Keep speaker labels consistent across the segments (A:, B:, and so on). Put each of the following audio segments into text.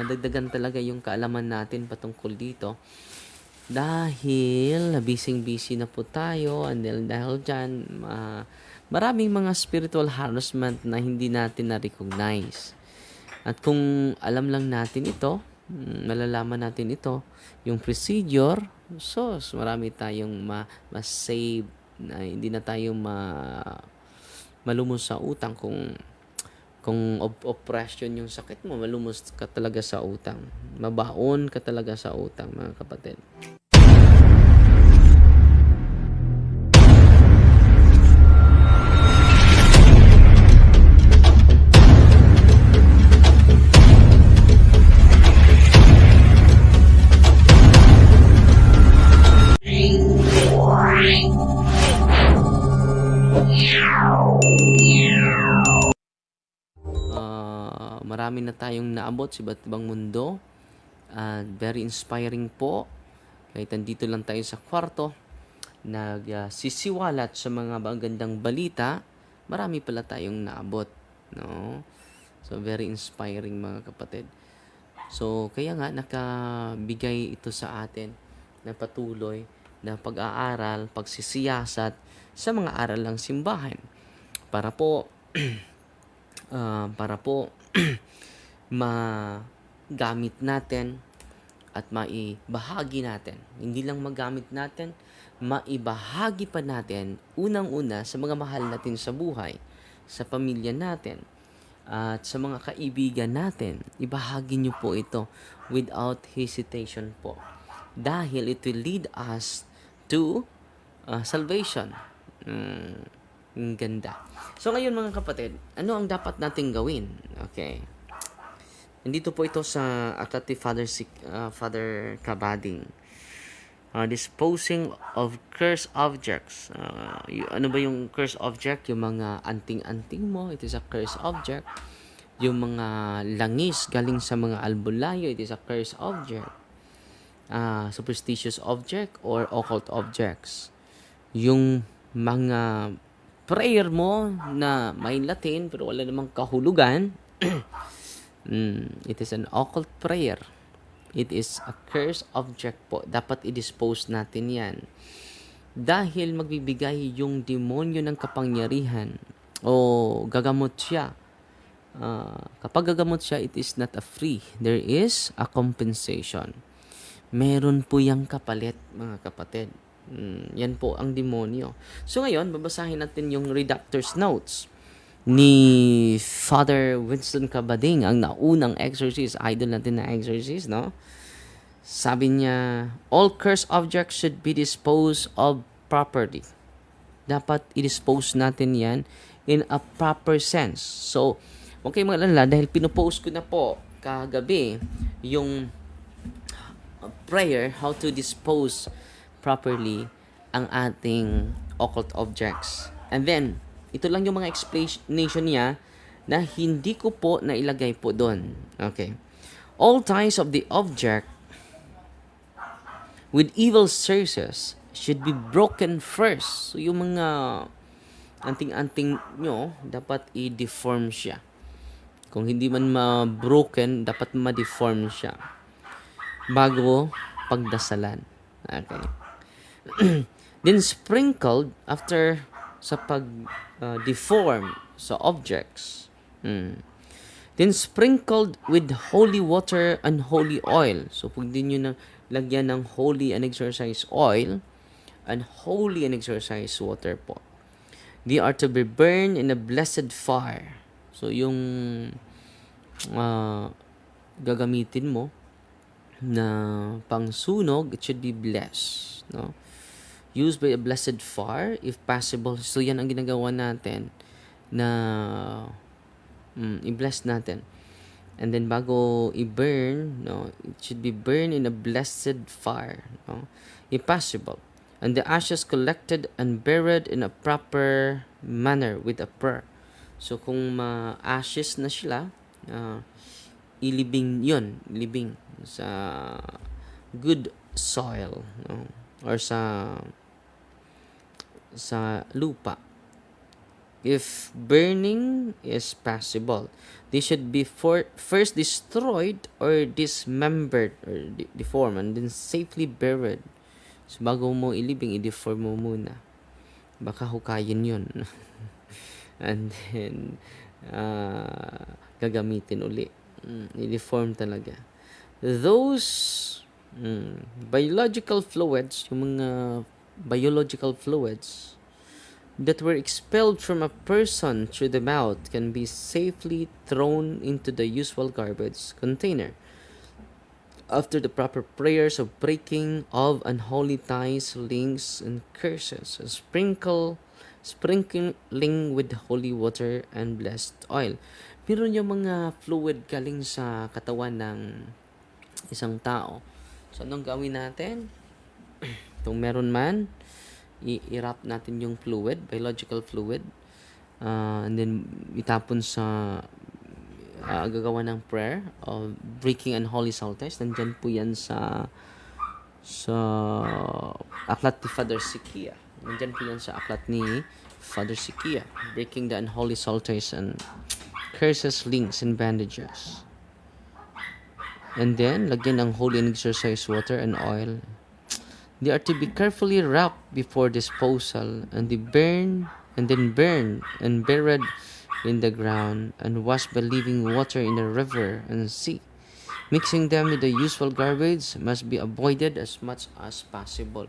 A: madagdagan talaga yung kaalaman natin patungkol dito. Dahil busy-busy na po tayo and dahil, dahil dyan, ah, maraming mga spiritual harassment na hindi natin na-recognize. At kung alam lang natin ito, mm, malalaman natin ito, yung procedure, so marami tayong ma- ma-save na hindi na tayo ma malumos sa utang kung kung op- oppression yung sakit mo, malumos ka talaga sa utang. Mabaon ka talaga sa utang, mga kapatid. Marami na tayong naabot sa iba't ibang mundo. At very inspiring po. Kahit nandito lang tayo sa kwarto, nagsisiwalat sa mga magandang balita, marami pala tayong naabot. No? So, very inspiring mga kapatid. So, kaya nga nakabigay ito sa atin na patuloy na pag-aaral, pagsisiyasat sa mga aral ng simbahan. Para po ah, para po magamit natin at maibahagi natin. Hindi lang magamit natin, maibahagi pa natin unang-una sa mga mahal natin sa buhay, sa pamilya natin, at sa mga kaibigan natin. Ibahagi niyo po ito without hesitation po. Dahil it will lead us to uh, salvation. Mm, ganda. So ngayon mga kapatid, ano ang dapat nating gawin? Okay. Nandito po ito sa aklat ni Father, uh, Father Kabading. Uh, disposing of cursed objects. Uh, y- ano ba yung cursed object? Yung mga anting-anting mo, it is a cursed object. Yung mga langis galing sa mga albulayo, it is a cursed object. Uh, superstitious object or occult objects. Yung mga prayer mo na may Latin pero wala namang kahulugan, mm, it is an occult prayer. It is a curse object po. Dapat i-dispose natin yan. Dahil magbibigay yung demonyo ng kapangyarihan o gagamot siya. Ah, kapag gagamot siya, it is not a free. There is a compensation. Meron po yung kapalit, mga kapatid. Mm, yan po ang demonyo. So ngayon, babasahin natin yung reductor's notes ni Father Winston Cabading, ang naunang exorcist, idol natin na exorcist, no? Sabi niya, all cursed objects should be disposed of properly. Dapat i-dispose natin yan in a proper sense. So, huwag kayong mag-alala dahil pinopost ko na po kagabi yung uh, prayer how to dispose properly ang ating occult objects. And then, ito lang yung mga explanation niya na hindi ko po nailagay po doon. Okay. All ties of the object with evil sources should be broken first. So, yung mga anting-anting nyo, dapat i-deform siya. Kung hindi man ma-broken, dapat ma-deform siya. Bago pagdasalan. Okay. Then sprinkled after sa pag uh, sa objects. Mm. Then sprinkled with holy water and holy oil. So pwede nyo na lagyan ng holy and exercise oil and holy and exercise water po. They are to be burned in a blessed fire. So yung uh, gagamitin mo na pangsunog, it should be blessed. No? Used by a blessed fire, if possible. So, yan ang ginagawa natin na mm, i-bless natin. And then, bago i-burn, no, it should be burned in a blessed fire. No? If possible. And the ashes collected and buried in a proper manner with a prayer. So, kung ma-ashes na sila, uh, ilibing yon libing sa good soil no? or sa sa lupa if burning is possible. They should be for, first destroyed or dismembered or de- deformed and then safely buried. So bago mo ilibing, i-deform mo muna. Baka hukayin yun. and then, uh, gagamitin uli. Mm, i-deform talaga. Those mm, biological fluids, yung mga biological fluids that were expelled from a person through the mouth can be safely thrown into the usual garbage container. After the proper prayers of breaking of unholy ties, links, and curses, sprinkle, sprinkling with holy water and blessed oil. Meron yung mga fluid galing sa katawan ng isang tao. So, anong gawin natin? Kung meron man, i-wrap natin yung fluid, biological fluid, uh, and then itapon sa uh, gagawa ng prayer of breaking unholy salters. Nandyan po yan sa sa aklat ni Father Sikia. Nandyan po yan sa aklat ni Father Sikia. Breaking the unholy salters and curses, links, and bandages. And then, lagyan ng holy and exercise water and oil. They are to be carefully wrapped before disposal, and they burn, and then burned and buried in the ground, and washed by living water in the river and sea. Mixing them with the usual garbage must be avoided as much as possible.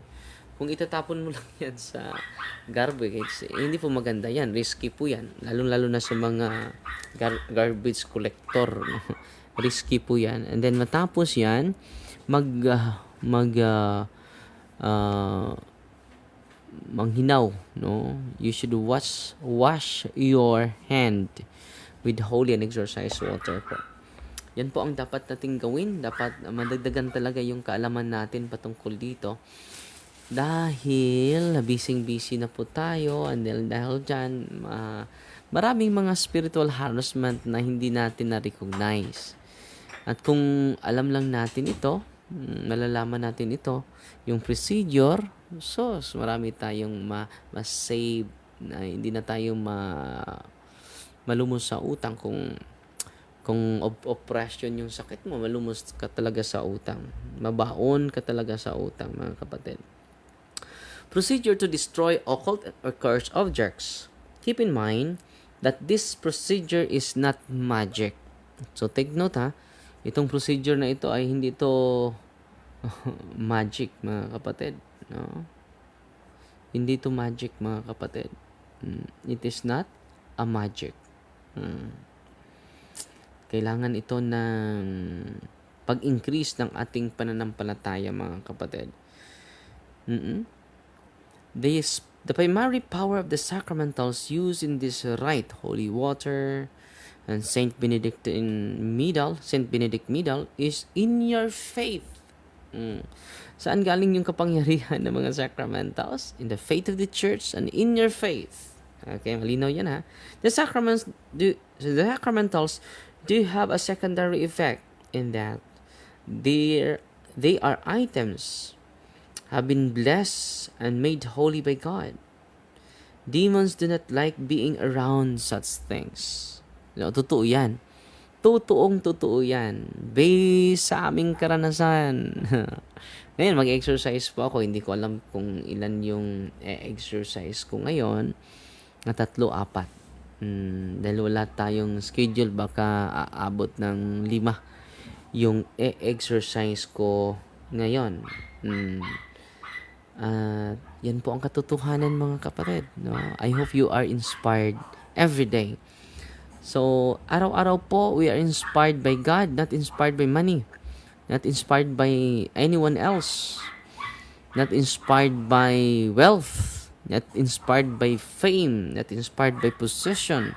A: Kung itatapon mo lang yan sa garbage, eh, hindi po maganda yan. Risky po yan. Lalo-lalo na sa mga gar- garbage collector. Risky po yan. And then matapos yan, mag, ah, mag, ah, ah, manghinaw, no? You should wash, wash your hand with holy and exercise water po. Yan po ang dapat nating gawin. Dapat madagdagan talaga yung kaalaman natin patungkol dito. Dahil busy-busy na po tayo and dahil, dahil dyan, ah, maraming mga spiritual harassment na hindi natin na-recognize. At kung alam lang natin ito, malalaman natin ito, yung procedure, so marami tayong ma- ma-save na hindi na tayo ma malumos sa utang kung kung op- oppression yung sakit mo, malumos ka talaga sa utang. Mabaon ka talaga sa utang, mga kapatid. Procedure to destroy occult or cursed objects. Keep in mind that this procedure is not magic. So take note ha, itong procedure na ito ay hindi ito magic mga kapatid. No? Hindi ito magic mga kapatid. Mm, It is not a magic. Mm. Kailangan ito ng pag-increase ng ating pananampalataya mga kapatid. Mm-mm. This, the primary power of the sacramentals used in this rite, holy water, and Saint Benedict in Medal, Saint Benedict Medal, is in your faith. Mm. Saan galing yung kapangyarihan ng mga sacramentals? In the faith of the church and in your faith. Okay, malinaw yan ha. The sacraments do, the sacramentals do have a secondary effect in that they they are items have been blessed and made holy by God. Demons do not like being around such things. No, totoo yan. Totoong totoo yan. Based sa aming karanasan. ngayon, mag-exercise po ako. Hindi ko alam kung ilan yung exercise ko ngayon. Na tatlo, apat. Mm, dahil wala tayong schedule, baka aabot ng lima yung e-exercise ko ngayon. Mm. At yan po ang katotohanan mga kapatid. No? I hope you are inspired every day. So, araw-araw po, we are inspired by God, not inspired by money. Not inspired by anyone else. Not inspired by wealth. Not inspired by fame. Not inspired by position.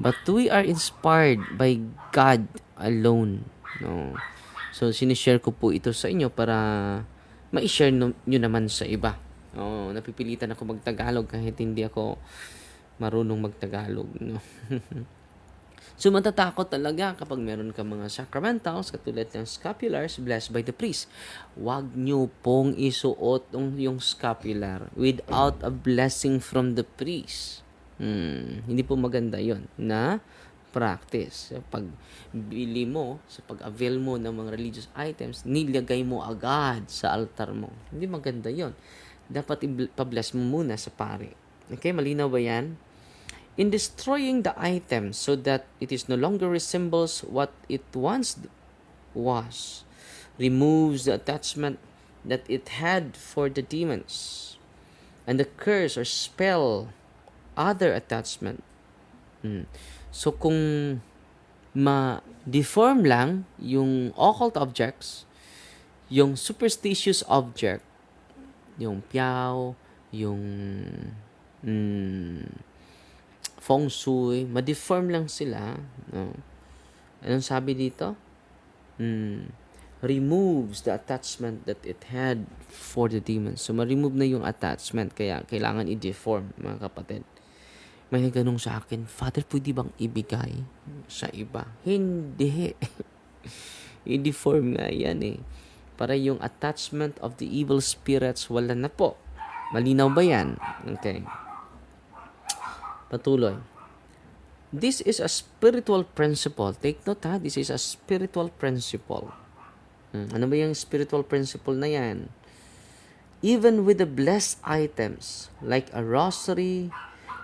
A: But we are inspired by God alone. No? So, sinishare ko po ito sa inyo para ma-share no, nyo naman sa iba. Oh, napipilitan ako magtagalog kahit hindi ako marunong magtagalog. No? so, matatakot talaga kapag meron ka mga sacramentals katulad ng scapulars blessed by the priest. Huwag nyo pong isuot yung, scapular without a blessing from the priest. Hmm, hindi po maganda yon na practice. Sa pagbili mo, sa pag-avail mo ng mga religious items, nilagay mo agad sa altar mo. Hindi maganda yon Dapat i-bless mo muna sa pari. Okay, malinaw ba yan? In destroying the item so that it is no longer resembles what it once was, removes the attachment that it had for the demons, and the curse or spell other attachment. Mm. So kung ma-deform lang yung occult objects, yung superstitious object, yung piao, yung mm, feng shui, ma-deform lang sila. No? Anong sabi dito? Mm, removes the attachment that it had for the demons. So, ma-remove na yung attachment. Kaya, kailangan i-deform, mga kapatid. May nagtanong sa akin, Father, pwede bang ibigay sa iba? Hindi. I-deform nga yan eh. Para yung attachment of the evil spirits, wala na po. Malinaw ba yan? Okay. Patuloy. This is a spiritual principle. Take note ha, this is a spiritual principle. Hmm, Ano ba yung spiritual principle na yan? Even with the blessed items, like a rosary,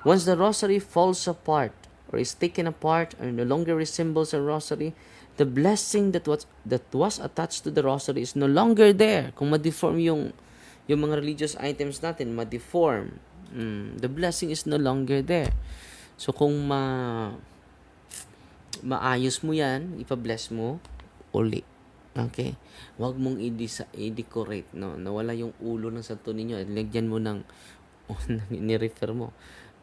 A: once the rosary falls apart or is taken apart or no longer resembles a rosary, the blessing that was that was attached to the rosary is no longer there. Kung ma-deform yung yung mga religious items natin, ma-deform, mm, the blessing is no longer there. So kung ma maayos mo 'yan, ipa-bless mo uli. Okay? Huwag mong i-decorate, no? Nawala yung ulo ng santo ninyo. Lagyan mo ng ni-refer mo.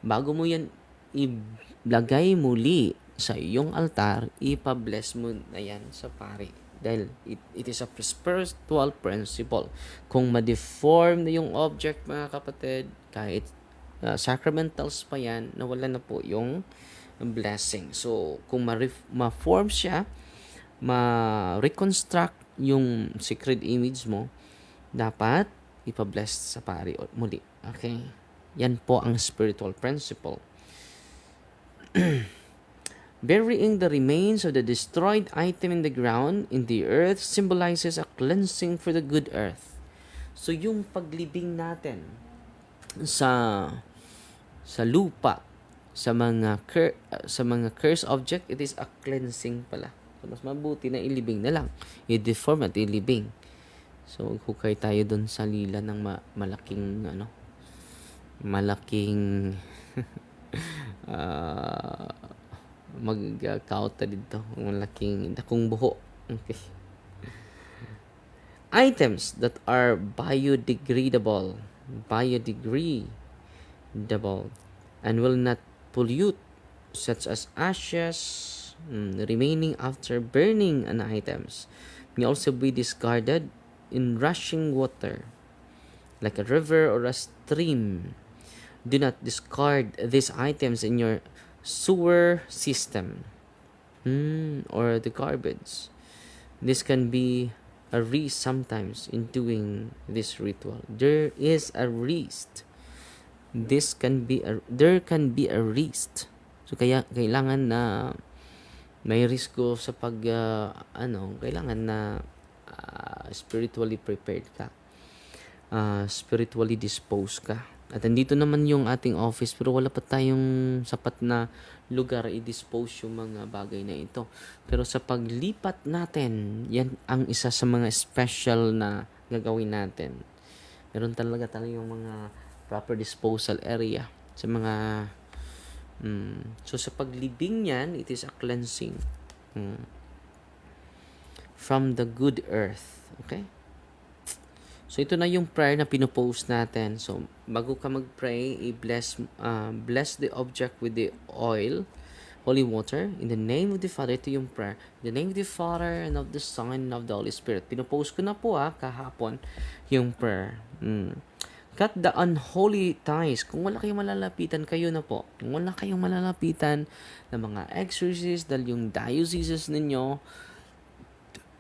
A: Bago mo yan ilagay muli sa iyong altar, ipa-bless mo na yan sa pari. Dahil it, it is a spiritual principle. Kung ma-deform na yung object, mga kapatid, kahit uh, sacramentals pa yan, nawala na po yung blessing. So, kung ma-form siya, ma-reconstruct yung sacred image mo, dapat ipa-bless sa pari muli. Okay? Yan po ang spiritual principle. Burying the remains of the destroyed item in the ground, in the earth, symbolizes a cleansing for the good earth. So, yung paglibing natin sa sa lupa, sa mga cur, sa mga curse object, it is a cleansing pala. So, mas mabuti na ilibing na lang. I-deform at ilibing. So, hukay tayo dun sa lila ng ma- malaking, ano, malaking, ah, mag-kauta dito. Malaking, dakong buho. Okay. Items that are biodegradable, biodegradable, and will not pollute, such as ashes mm, remaining after burning an items, may also be discarded in rushing water, like a river or a stream. Do not discard these items in your sewer system mm, or the garbage. This can be a risk sometimes in doing this ritual. There is a risk. This can be a there can be a risk. So kaya kailangan na may risko sa pag ah, ano, kailangan na ah, spiritually prepared ka. Ah, spiritually disposed ka. At andito naman yung ating office pero wala pa tayong sapat na lugar i-dispose yung mga bagay na ito. Pero sa paglipat natin, yan ang isa sa mga special na gagawin natin. Meron talaga tayo yung mga proper disposal area sa mga mm, so sa paglibing niyan, it is a cleansing mm, from the good earth. Okay? So ito na yung prayer na pinopost natin. So bago ka mag-pray, i-bless uh, bless the object with the oil, holy water in the name of the Father. Ito yung prayer. In the name of the Father and of the Son and of the Holy Spirit. Pinopost ko na po ha, kahapon yung prayer. Mm. Cut the unholy ties. Kung wala kayong malalapitan, kayo na po. Kung wala kayong malalapitan ng mga exorcists dahil yung dioceses ninyo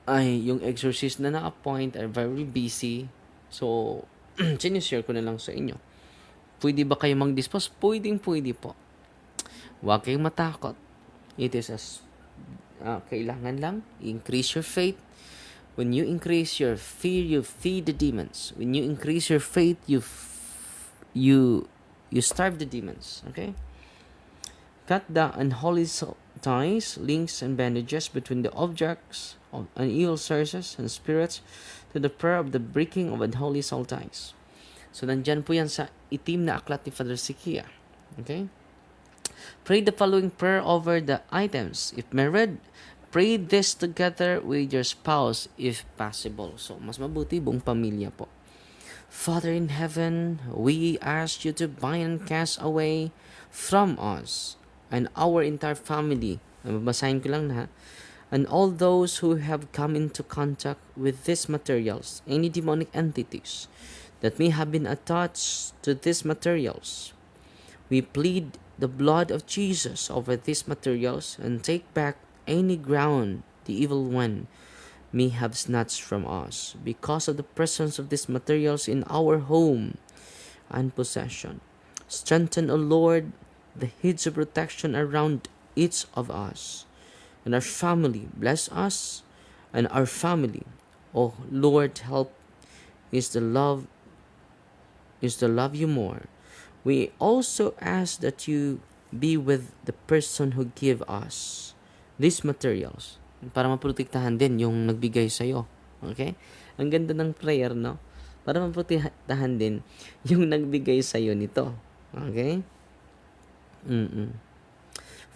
A: ay yung exorcist na na-appoint are very busy. So, sinishare ko na lang sa inyo. Pwede ba kayo mag-dispose? Pwedeng pwede po. Huwag kayong matakot. It is as ah, kailangan lang increase your faith. When you increase your fear, you feed the demons. When you increase your faith, you you you starve the demons. Okay. Cut the unholy ties, links, and bandages between the objects of and evil sources and spirits to the prayer of the breaking of unholy soul ties. So, nandyan po yan sa itim na aklat ni Father Sikia. Okay? Pray the following prayer over the items. If married, pray this together with your spouse if possible. So, mas mabuti buong pamilya po. Father in heaven, we ask you to bind and cast away from us and our entire family. Babasahin ko lang na. And all those who have come into contact with these materials, any demonic entities that may have been attached to these materials. We plead the blood of Jesus over these materials and take back any ground the evil one may have snatched from us because of the presence of these materials in our home and possession. Strengthen, O Lord, the heads of protection around each of us and our family. Bless us and our family. O Lord, help is the love is to love you more. We also ask that you be with the person who give us these materials para maprotektahan din yung nagbigay sa'yo. Okay? Ang ganda ng prayer, no? Para maprotektahan din yung nagbigay sa'yo nito. Okay? Mm-mm.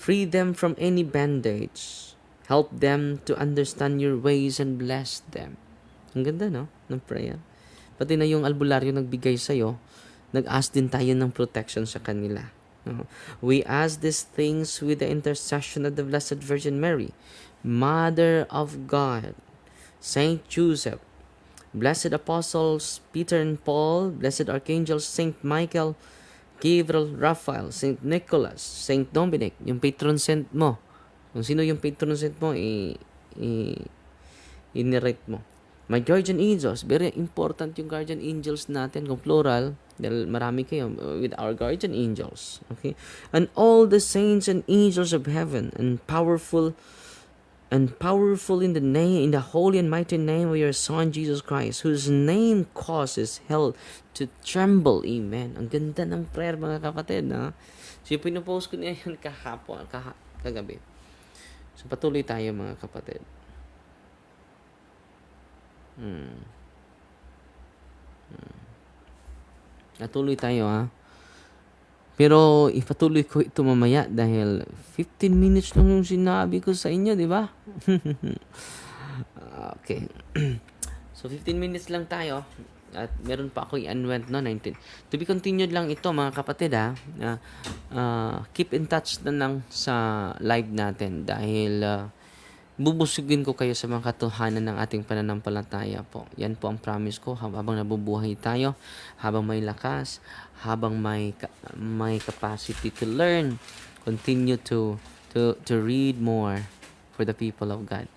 A: Free them from any bandage. Help them to understand your ways and bless them. Ang ganda, no? Ng prayer. Pati na yung albularyo nagbigay sa'yo, nag-ask din tayo ng protection sa kanila. No? We ask these things with the intercession of the Blessed Virgin Mary, Mother of God, Saint Joseph, Blessed Apostles Peter and Paul, Blessed Archangels Saint Michael, Gabriel, Raphael, Saint Nicholas, Saint Dominic, yung patron saint mo. Kung sino yung patron saint mo, i, i, inirate mo. My guardian angels, very important yung guardian angels natin, kung plural, dahil marami kayo, with our guardian angels. Okay? And all the saints and angels of heaven, and powerful, and powerful in the name, in the holy and mighty name of your Son, Jesus Christ, whose name causes hell to tremble. Amen. Ang ganda ng prayer, mga kapatid, na. So, yung pinupost ko niya yan kahapon, kaha, kagabi. So, patuloy tayo, mga kapatid. Hmm. Hmm. Natuloy tayo ha. Pero ipatuloy ko ito mamaya dahil 15 minutes lang yung sinabi ko sa inyo, di ba? okay. so 15 minutes lang tayo at meron pa ako i-unwent no 19. To be continued lang ito mga kapatid ha. Uh, uh, keep in touch na lang sa live natin dahil uh, bubusugin ko kayo sa mga katotohanan ng ating pananampalataya po. Yan po ang promise ko habang nabubuhay tayo, habang may lakas, habang may may capacity to learn, continue to to to read more for the people of God.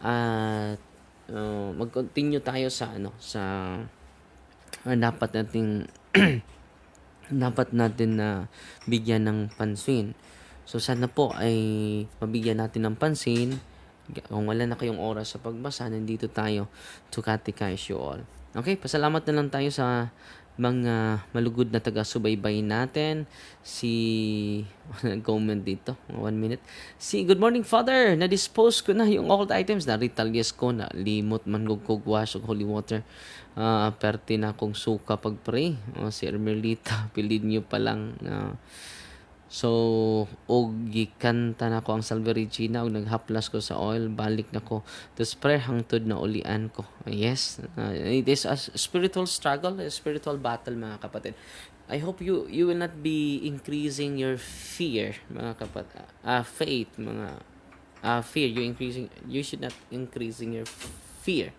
A: At uh, mag-continue tayo sa ano sa uh, dapat nating dapat natin na bigyan ng pansin. So sana po ay mabigyan natin ng pansin kung wala na kayong oras sa pagbasa, nandito tayo to catechize you all. Okay, pasalamat na lang tayo sa mga malugod na taga-subaybay natin. Si, nag-comment dito, one minute. Si, good morning father, na-dispose ko na yung old items. Na-retalias ko, na limot man gugugwash og holy water. Uh, perti na akong suka pag-pray. Uh, si Ermelita, pilid nyo pa lang na uh, So, og gikanta na ko ang Salve Regina og naghaplas ko sa oil, balik na ko. Tapos prayer hangtod na ulian ko. Yes, uh, it is a spiritual struggle, a spiritual battle mga kapatid. I hope you you will not be increasing your fear, mga kapatid. Uh, faith, mga uh, fear. You increasing you should not increasing your fear.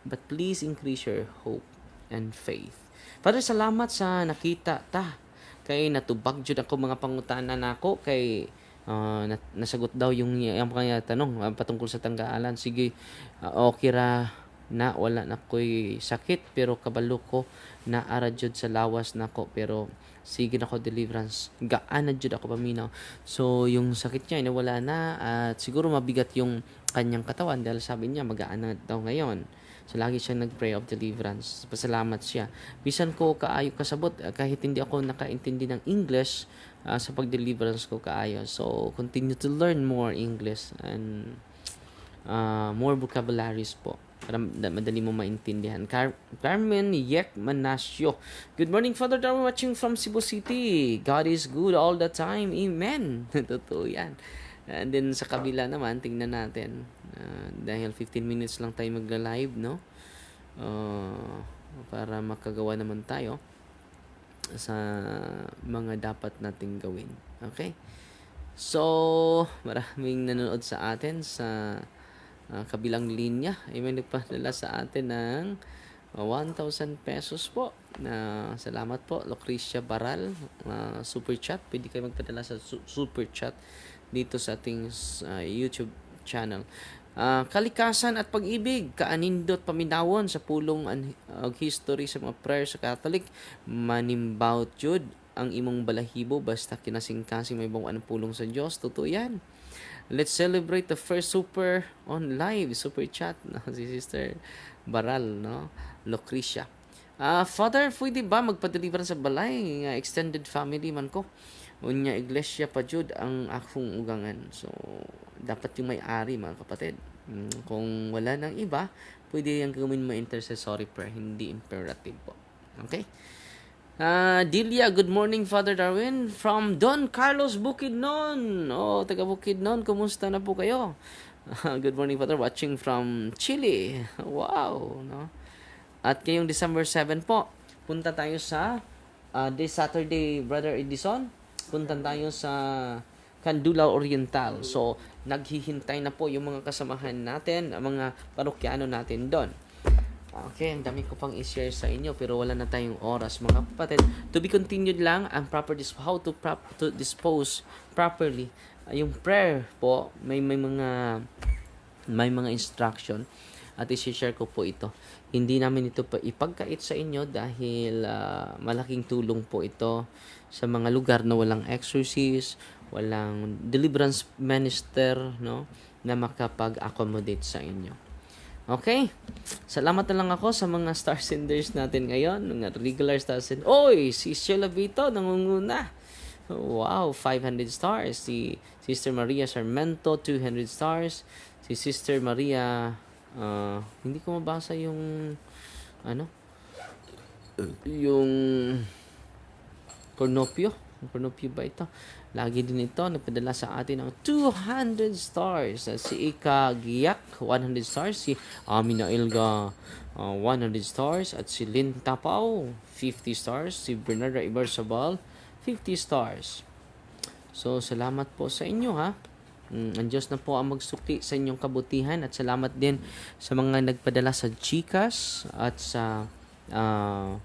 A: But please increase your hope and faith. Father, salamat sa nakita ta kay natubag jud ako mga pangutana nako kay uh, nasagot daw yung yung kaya tanong uh, patungkol sa tanggalan sige uh, okay ra na wala na ko'y sakit pero kabalo ko na ara jud sa lawas nako pero sige na ko deliverance. Gaan na jud ako paminaw. So yung sakit niya nawala na at siguro mabigat yung kanyang katawan dahil sabi niya magaan na daw ngayon so lagi siya nag-pray of deliverance pasalamat siya bisan ko kaayo kasabot ah, kahit hindi ako nakaintindi ng English ah, sa pag-deliverance ko kaayo so continue to learn more English and uh, more vocabularies po para ma- madali mo maintindihan. Car- Carmen Yek Manasio. Good morning, Father Darwin, watching from Cebu City. God is good all the time. Amen. Totoo yan. And then sa kabila naman, tingnan natin. Uh, dahil 15 minutes lang tayo magla-live, no? Uh, para makagawa naman tayo sa mga dapat nating gawin. Okay? So, maraming nanonood sa atin sa ah, kabilang linya. Ay may nagpadala sa atin ng ah, 1,000 pesos po. Na salamat po, Lucrecia Baral, ah, super chat. Pwede kayo magpadala sa su- super chat dito sa ating ah, YouTube channel. Ah, kalikasan at pag-ibig, kaanindot paminawon sa pulong an ag history sa mga prayer sa Catholic, manimbaut jud ang imong balahibo basta kinasing-kasing may bawang anong pulong sa Dios. Totoo yan. Let's celebrate the first super on live, super chat no? si Sister Baral, no? Lucrecia. Ah, Father, pwede ba magpa-deliver sa balay nga extended family man ko? Unya iglesia pa jud ang akong ugangan. So, dapat yung may-ari mga kapatid. Mm, Kung wala nang iba, pwede yung gawin mo intercessory prayer, hindi imperative po. Okay? Ah, Dilia, good morning Father Darwin from Don Carlos Bukidnon. Oh, taga Bukidnon, kumusta na po kayo? Ah, good morning Father, watching from Chile. Wow, no. At ngayong December 7 po, punta tayo sa ah, this Saturday, Brother Edison. Punta tayo sa Candula Oriental. So, naghihintay na po yung mga kasamahan natin, ang mga parokyano natin doon. Okay, ang dami ko pang i-share sa inyo pero wala na tayong oras mga kapatid. To be continued lang ang proper dis- how to prop to dispose properly. Ah, yung prayer po may may mga may mga instruction at i-share ko po ito. Hindi namin ito pa ipagkait sa inyo dahil ah, malaking tulong po ito sa mga lugar na walang exorcist, walang deliverance minister, no, na makapag-accommodate sa inyo. Okay? Salamat na lang ako sa mga star senders natin ngayon, mga regular star senders. Oy, si Sheila Vito nangunguna. Wow, 500 stars. Si Sister Maria Sarmento, 200 stars. Si Sister Maria, ah, hindi ko mabasa yung, ano, yung Cornopio. Cornopio ba ito? Lagi din ito, nagpadala sa atin ng 200 stars. Uh, Si Ika Giyak, 100 stars. Si Amina Ilga, uh, 100 stars. At si Lynn Tapaw, 50 stars. Si Bernarda Ibarzabal, 50 stars. So, salamat po sa inyo ha. Mm, ang Diyos na po ang magsukli sa inyong kabutihan at salamat din sa mga nagpadala sa Gcash at sa ah,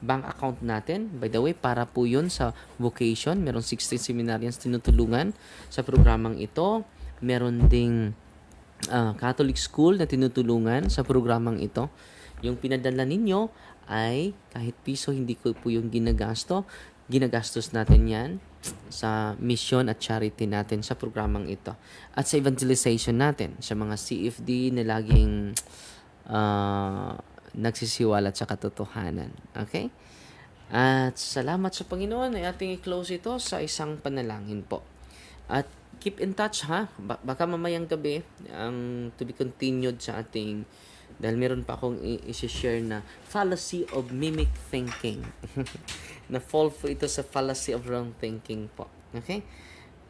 A: bank account natin. By the way, para po yun sa vocation. Meron 16 seminarians tinutulungan sa programang ito. Meron ding ah, Catholic school na tinutulungan sa programang ito. Yung pinadala ninyo ay kahit piso hindi ko po yung ginagasto. Ginagastos natin yan sa mission at charity natin sa programang ito. At sa evangelization natin sa mga CFD na laging ah, nagsisiwalat sa katotohanan. Okay? At salamat sa Panginoon ay ating i-close ito sa isang panalangin po. At keep in touch ha. Ba- baka mamayang gabi ang to be continued sa ating dahil meron pa akong i-share na fallacy of mimic thinking. na fall po ito sa fallacy of wrong thinking po. Okay?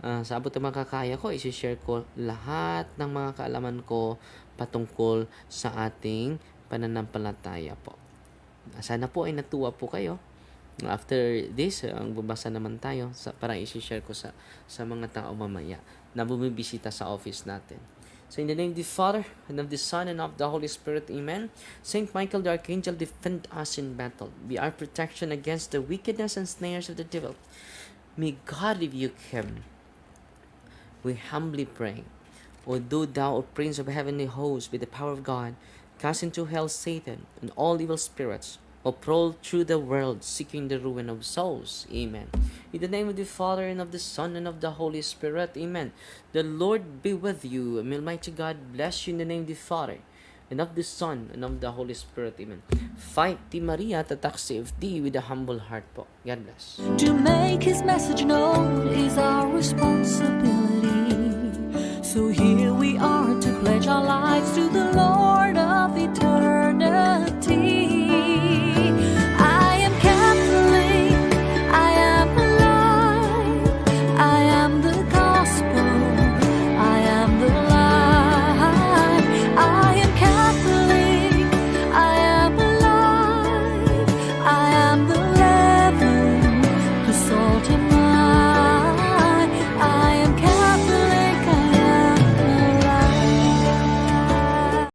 A: Ah, sa abot ng makakaya ko, isi-share ko lahat ng mga kaalaman ko patungkol sa ating pananampalataya po. Sana po ay natuwa po kayo. After this, ang babasa naman tayo sa, para isi-share ko sa, sa mga tao mamaya na bumibisita sa office natin. So in the name of the Father, and of the Son, and of the Holy Spirit, Amen. Saint Michael the Archangel, defend us in battle. Be our protection against the wickedness and snares of the devil. May God rebuke him. We humbly pray. O do thou, O Prince of heavenly hosts, by the power of God, Cast into hell Satan and all evil spirits who prowl through the world seeking the ruin of souls. Amen. In the name of the Father and of the Son and of the Holy Spirit. Amen. The Lord be with you. May Almighty God bless you in the name of the Father and of the Son and of the Holy Spirit. Amen. Fight Maria tatak thee with a humble heart po. God bless.
B: To make his message known is our responsibility. So here we are pledge our lives to the Lord of eternity.